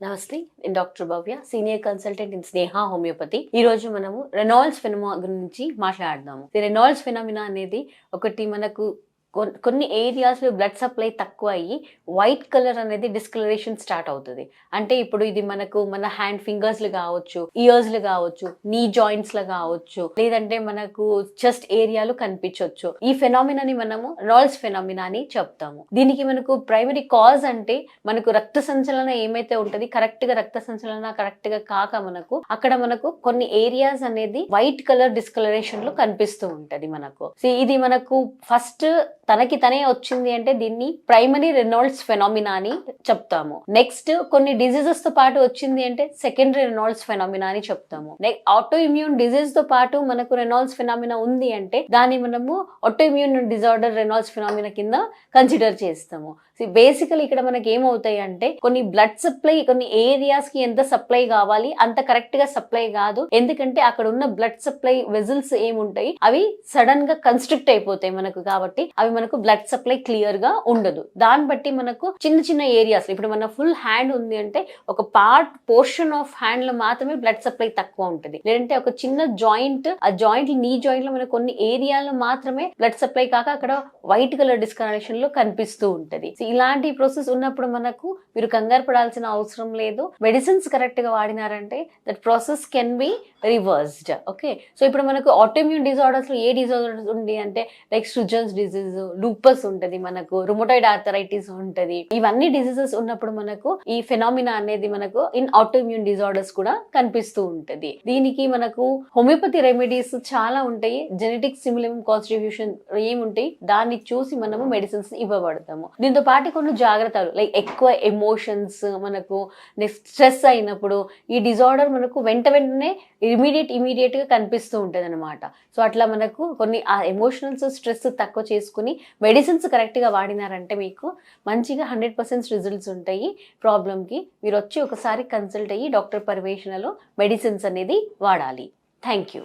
నమస్తే నేను doctor Bhavya senior consultant in Sneha homeopathy. ఈ రోజు మనము రెనాల్డ్స్ ఫినమా గురించి మాట్లాడదాము. రెనాల్డ్స్ ఫినామినా అనేది ఒకటి మనకు కొన్ని ఏరియాస్లో బ్లడ్ సప్లై తక్కువ అయ్యి వైట్ కలర్ అనేది డిస్కలరేషన్ స్టార్ట్ అవుతుంది. అంటే ఇప్పుడు ఇది మనకు మన హ్యాండ్ ఫింగర్స్లు కావచ్చు ఇయర్స్లు కావచ్చు నీ జాయింట్స్లో కావచ్చు లేదంటే మనకు చెస్ట్ ఏరియాలు కనిపించవచ్చు ఈ ఫెనామినాని మనము రాల్స్ ఫెనామినా అని చెప్తాము. దీనికి మనకు ప్రైమరీ కాజ్ అంటే మనకు రక్త సంచలన ఏమైతే ఉంటుంది కరెక్ట్గా రక్త సంచలన కరెక్ట్గా కాక మనకు అక్కడ మనకు కొన్ని ఏరియాస్ అనేది వైట్ కలర్ డిస్కలరేషన్లో కనిపిస్తూ ఉంటది మనకు. ఇది మనకు ఫస్ట్ తనకి తనే వచ్చింది అంటే దీన్ని ప్రైమరీ రెనాల్డ్స్ ఫెనామినా అని చెప్తాము. నెక్స్ట్ కొన్ని డిజీజెస్తో పాటు వచ్చింది అంటే సెకండరీ రెనాల్డ్స్ ఫెనామినా అని చెప్తాము. ఆటో ఇమ్యూన్ డిజీజ్తో పాటు మనకు రెనాల్డ్స్ ఫెనామినా ఉంది అంటే దాన్ని మనము auto immune disorder Raynaud's phenomena కింద కన్సిడర్ చేస్తాము. బేసికల్ ఇక్కడ మనకి ఏమవుతాయి అంటే కొన్ని బ్లడ్ సప్లై కొన్ని ఏరియాస్కి ఎంత సప్లై కావాలి అంత కరెక్ట్గా సప్లై కాదు. ఎందుకంటే అక్కడ ఉన్న బ్లడ్ సప్లై వెజిల్స్ ఏముంటాయి అవి సడన్గా కన్స్ట్రిక్ట్ అయిపోతాయి మనకు కాబట్టి అవి మనకు బ్లడ్ సప్లై క్లియర్గా ఉండదు. దాన్ని బట్టి మనకు చిన్న చిన్న ఏరియాస్ ఇప్పుడు మన ఫుల్ హ్యాండ్ ఉంది అంటే ఒక పార్ట్ పోర్షన్ ఆఫ్ హ్యాండ్లో మాత్రమే బ్లడ్ సప్లై తక్కువ ఉంటుంది. లేదంటే ఒక చిన్న జాయింట్ ఆ జాయింట్ నీ జాయింట్లో మనకు కొన్ని ఏరియాలో మాత్రమే బ్లడ్ సప్లై కాక అక్కడ వైట్ కలర్ డిస్కనెక్షన్లో కనిపిస్తూ ఉంటది. ఇలాంటి ప్రాసెస్ ఉన్నప్పుడు మనకు మీరు కంగారు పడాల్సిన అవసరం లేదు. మెడిసిన్స్ కరెక్ట్గా వాడినారంటే that process can be reversed okay so ఇప్పుడు మనకు ఆటోమ్యూన్ డిజార్డర్స్లో ఏ డిజార్డర్స్ ఉంది అంటే లైక్ సుజన్స్ డిజీజ్ లూపస్ ఉంటది మనకు రుమటైడ్ ఆర్థరైటిస్ ఉంటది. ఇవన్నీ డిసీజెస్ ఉన్నప్పుడు మనకు ఈ ఫెనామినా అనేది మనకు ఇన్ ఆటోమ్యూన్ డిజార్డర్స్ కూడా కనిపిస్తూ ఉంటది. దీనికి మనకు హోమియోపతి రెమెడీస్ చాలా ఉంటాయి. జెనెటిక్ సిమిలం కాన్స్టిట్యూషన్ ఏముంటాయి దాన్ని చూసి మనము మెడిసిన్స్ ఇవ్వబడతాము. దీంతో పాటు కొన్ని జాగ్రత్తలు లైక్ ఎక్కువ ఎమోషన్స్ మనకు నెక్స్ట్ స్ట్రెస్ అయినప్పుడు ఈ డిజార్డర్ మనకు వెంట వెంటనే ఇమీడియట్ ఇమీడియట్గా కనిపిస్తూ ఉంటది అనమాట సో అట్లా మనకు కొన్ని ఆ ఎమోషనల్స్ స్ట్రెస్ తక్కువ చేసుకుని మెడిసిన్స్ కరెక్ట్గా వాడినారంటే మీకు మంచిగా హండ్రెడ్ పర్సెంట్ రిజల్ట్స్ ఉంటాయి. ప్రాబ్లమ్కి మీరు వచ్చి ఒకసారి కన్సల్ట్ అయ్యి డాక్టర్ పర్యవేక్షణలో మెడిసిన్స్ అనేది వాడాలి. Thank you